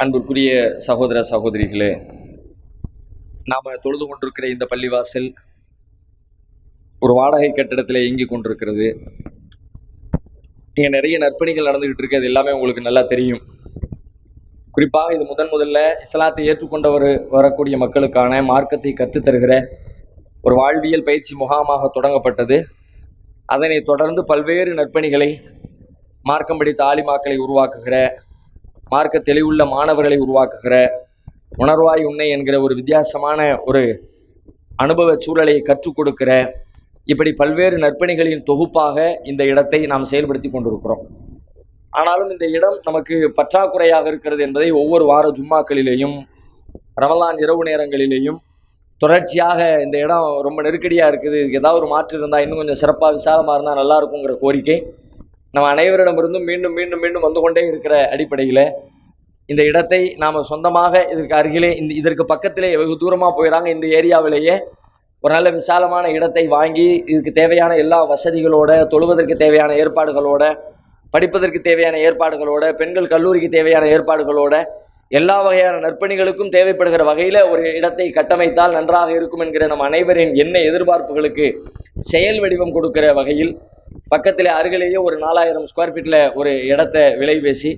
அன்பிற்குரிய சகோதர சகோதரிகளே நாம் தொழுது கொண்டிருக்கிற இந்த பள்ளிவாசல் ஒரு வாடகை கட்டிடத்தில் இயங்கி கொண்டிருக்கிறது. இங்கே நிறைய நற்பணிகள் நடந்துக்கிட்டு இருக்கு அது எல்லாமே உங்களுக்கு நல்லா தெரியும். குறிப்பாக இது முதன் முதல்ல இஸ்லாத்தை ஏற்றுக்கொண்டவர் வரக்கூடிய மக்களுக்கான மார்க்கத்தை கற்றுத்தருகிற ஒரு வாழ்வியல் பயிற்சி முகாமாக தொடங்கப்பட்டது. அதனை தொடர்ந்து பல்வேறு நற்பணிகளை மார்க்கம் படித்த ஆலிமாக்களை உருவாக்குகிற மார்க்க தெளிவுள்ள மாணவர்களை உருவாக்குகிற உணர்வாய் உன்னை என்கிற ஒரு வித்தியாசமான ஒரு அனுபவ சூழலை கற்றுக் கொடுக்கிற இப்படி பல்வேறு நற்பணிகளின் தொகுப்பாக இந்த இடத்தை நாம் செயல்படுத்தி கொண்டிருக்கிறோம். ஆனாலும் இந்த இடம் நமக்கு பற்றாக்குறையாக இருக்கிறது என்பதை ஒவ்வொரு வார ஜும்மாக்களிலேயும் ரமலான் இரவு நேரங்களிலேயும் தொடர்ச்சியாக இந்த இடம் ரொம்ப நெருக்கடியாக இருக்குது. ஏதாவது ஒரு மாற்று இருந்தால் இன்னும் கொஞ்சம் சிறப்பாக விசாலமாக இருந்தால் நல்லா இருக்குங்கிற கோரிக்கை நம்ம அனைவரிடமிருந்தும் மீண்டும் மீண்டும் மீண்டும் வந்து கொண்டே இருக்கிற அடிப்படையில் இந்த இடத்தை நாம் சொந்தமாக இதற்கு அருகிலே இந்த இதற்கு பக்கத்திலே வெகு தூரமாக போயிடறாங்க இந்த ஏரியாவிலேயே. ஒரு நல்ல விசாலமான இடத்தை வாங்கி இதுக்கு தேவையான எல்லா வசதிகளோட தொழுவதற்கு தேவையான ஏற்பாடுகளோட படிப்பதற்கு தேவையான ஏற்பாடுகளோட பெண்கள் கல்லூரிக்கு தேவையான ஏற்பாடுகளோட எல்லா வகையான நற்பணிகளுக்கும் தேவைப்படுகிற வகையில் ஒரு இடத்தை கட்டமைத்தால் நன்றாக இருக்கும் என்கிற நம் அனைவரின் என்ன எதிர்பார்ப்புகளுக்கு செயல் வடிவம் கொடுக்கிற வகையில் பக்கத்தில் அருகிலேயே ஒரு நாலாயிரம் ஸ்கொயர் ஃபீட்டில் ஒரு இடத்தை விலை பேசி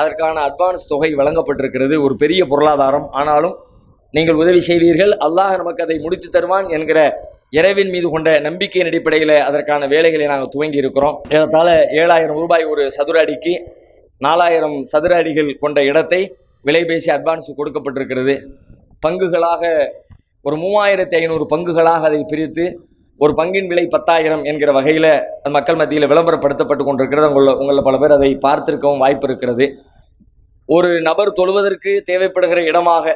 அதற்கான அட்வான்ஸ் தொகை வழங்கப்பட்டிருக்கிறது. ஒரு பெரிய பொருளாதாரம். ஆனாலும் நீங்கள் உதவி செய்வீர்கள். அல்லாஹ் நமக்கு அதை முடித்து தருவான் என்கிற இறைவின் மீது கொண்ட நம்பிக்கையின் அடிப்படையில் அதற்கான வேலைகளை நாங்கள் துவங்கி இருக்கிறோம். ஏறத்தாழ ஏழாயிரம் ரூபாய் ஒரு சதுர அடிக்கு நாலாயிரம் சதுர அடிகள் கொண்ட இடத்தை விலை பேசி அட்வான்ஸ் கொடுக்கப்பட்டிருக்கிறது. பங்குகளாக ஒரு மூவாயிரத்தி ஐநூறு பங்குகளாக அதை பிரித்து ஒரு பங்கின் விலை பத்தாயிரம் என்கிற வகையில் அது மக்கள் மத்தியில் விளம்பரப்படுத்தப்பட்டு கொண்டிருக்கிறது. உங்களில் உங்களில் பல பேர் அதை பார்த்திருக்கவும் வாய்ப்பு இருக்கிறது. ஒரு நபர் தொழுவதற்கு தேவைப்படுகிற இடமாக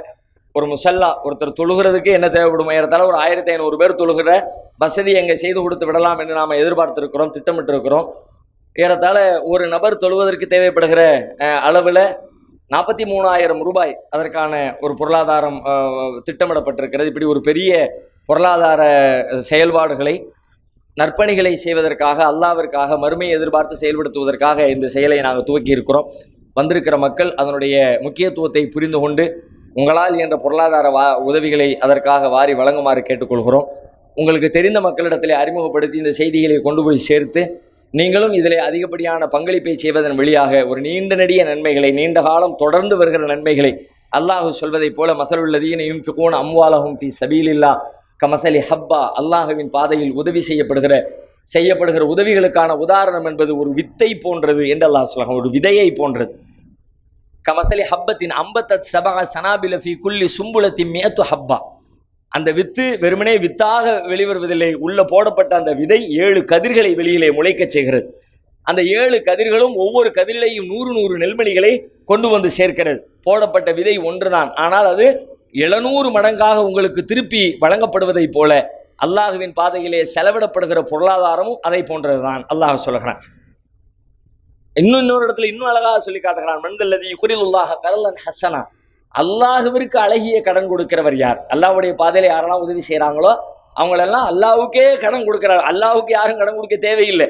ஒரு முசல்லா ஒருத்தர் தொழுகிறதுக்கு என்ன தேவைப்படும் ஏறத்தால ஒரு ஆயிரத்தி ஐநூறு பேர் தொழுகிற வசதி எங்கே செய்து கொடுத்து விடலாம் என்று நாம் எதிர்பார்த்திருக்கிறோம் திட்டமிட்டிருக்கிறோம். ஏறத்தாழ ஒரு நபர் தொழுவதற்கு தேவைப்படுகிற அளவில் நாற்பத்தி மூணாயிரம் ரூபாய் அதற்கான ஒரு பொருளாதாரம் திட்டமிடப்பட்டிருக்கிறது. இப்படி ஒரு பெரிய பொருளாதார செயல்பாடுகளை நற்பணிகளை செய்வதற்காக அல்லாவிற்காக மறுமையை எதிர்பார்த்து செயல்படுத்துவதற்காக இந்த செயலை நாங்கள் துவக்கி இருக்கிறோம் வந்திருக்கிற மக்கள் அதனுடைய முக்கியத்துவத்தை புரிந்து கொண்டு உங்களால் என்ற பொருளாதார வா உதவிகளை அதற்காக வாரி வழங்குமாறு கேட்டுக்கொள்கிறோம். உங்களுக்கு தெரிந்த மக்களிடத்திலே அறிமுகப்படுத்தி இந்த செய்திகளை கொண்டு போய் சேர்த்து நீங்களும் இதில் அதிகப்படியான பங்களிப்பை செய்வதன் வழியாக ஒரு நீண்ட நெடிய நன்மைகளை நீண்ட காலம் தொடர்ந்து வருகிற நன்மைகளை அல்லாஹ் சொல்வதைப் போல மசலுள்ளதீன யுன்ஃபிகூன் அம்வாலஹும் ஃபி சபீலில்லா கமசலி ஹப்பா அல்லாஹுவின் பாதையில் உதவி செய்யப்படுகிற செய்யப்படுகிற உதவிகளுக்கான உதாரணம் என்பது ஒரு வித்தை போன்றது என்று அல்லாஹ் சொல்லலாம் ஒரு விதையை போன்றது. கமசலி ஹப்பத்தின் அம்பத்தத் சபா சனாபிலஃபி குல்லி சும்புலத்தின் மேத்து ஹப்பா. அந்த வித்து வெறுமனே வித்தாக வெளிவருவதில்லை உள்ள போடப்பட்ட அந்த விதை ஏழு கதிர்களை வெளியிலே முளைக்கச் செய்கிறது. அந்த ஏழு கதிர்களும் ஒவ்வொரு கதிரிலையும் நூறு நூறு நெல்மணிகளை கொண்டு வந்து சேர்க்கிறது. போடப்பட்ட விதை ஒன்றுதான் ஆனால் அது எழுநூறு மடங்காக உங்களுக்கு திருப்பி வழங்கப்படுவதைப் போல அல்லாஹுவின் பாதையிலே செலவிடப்படுகிற பொருளாதாரமும் அதை போன்றதுதான். அல்லாஹ் சொல்லுகிறான். இன்னும் இன்னொரு இடத்துல இன்னும் அழகாக சொல்லி காட்டுகிறான். மன்தல்லதி குரிலுல்லாஹ கரலன் ஹசனா அல்லாஹுவிற்கு அழகிய கடன் கொடுக்கிறவர் யார்? அல்லாவுடைய பாதையில யாரெல்லாம் உதவி செய்கிறாங்களோ அவங்களெல்லாம் அல்லாவுக்கே கடன் கொடுக்குறாரு. அல்லாவுக்கு யாரும் கடன் கொடுக்க தேவையில்லை.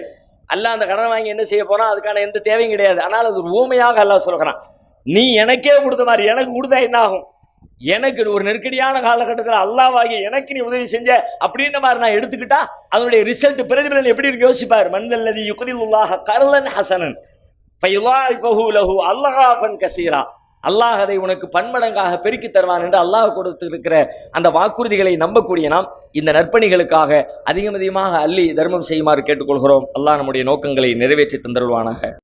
அல்லாஹ் அந்த கடன் வாங்கி என்ன செய்ய போனால் அதுக்கான எந்த தேவையும் கிடையாது. ஆனால் அது ஊமையாக அல்லாஹ் சொல்கிறான் நீ எனக்கே கொடுத்த மாதிரி எனக்கு கொடுத்தா என்ன ஆகும்? எனக்கு ஒரு நெருக்கடியான காலகட்டத்தில் அல்லாவாகி எனக்கு நீ உதவி செஞ்ச அப்படின்ற மாதிரி நான் எடுத்துக்கிட்டா அதனுடைய ரிசல்ட் பிரதிபலன் எப்படி இருக்கு யோசிப்பார். மனிதல்லதி யுக்ரிலுல்லாஹ கரலன் ஹசனன். ஃபயுலாயிஃபஹு லஹு கசீரா. அல்லாஹ் அதை உனக்கு பன்மடங்காக பெருக்கி தருவான் என்று அல்லாஹ் கொடுத்திருக்கிற அந்த வாக்குறுதிகளை நம்பக்கூடிய நாம் இந்த நற்பணிகளுக்காக அதிகம் அதிகமாக அள்ளி தர்மம் செய்யுமாறு கேட்டுக்கொள்கிறோம். அல்லாஹ் நம்முடைய நோக்கங்களை நிறைவேற்றி தந்துடுவானாக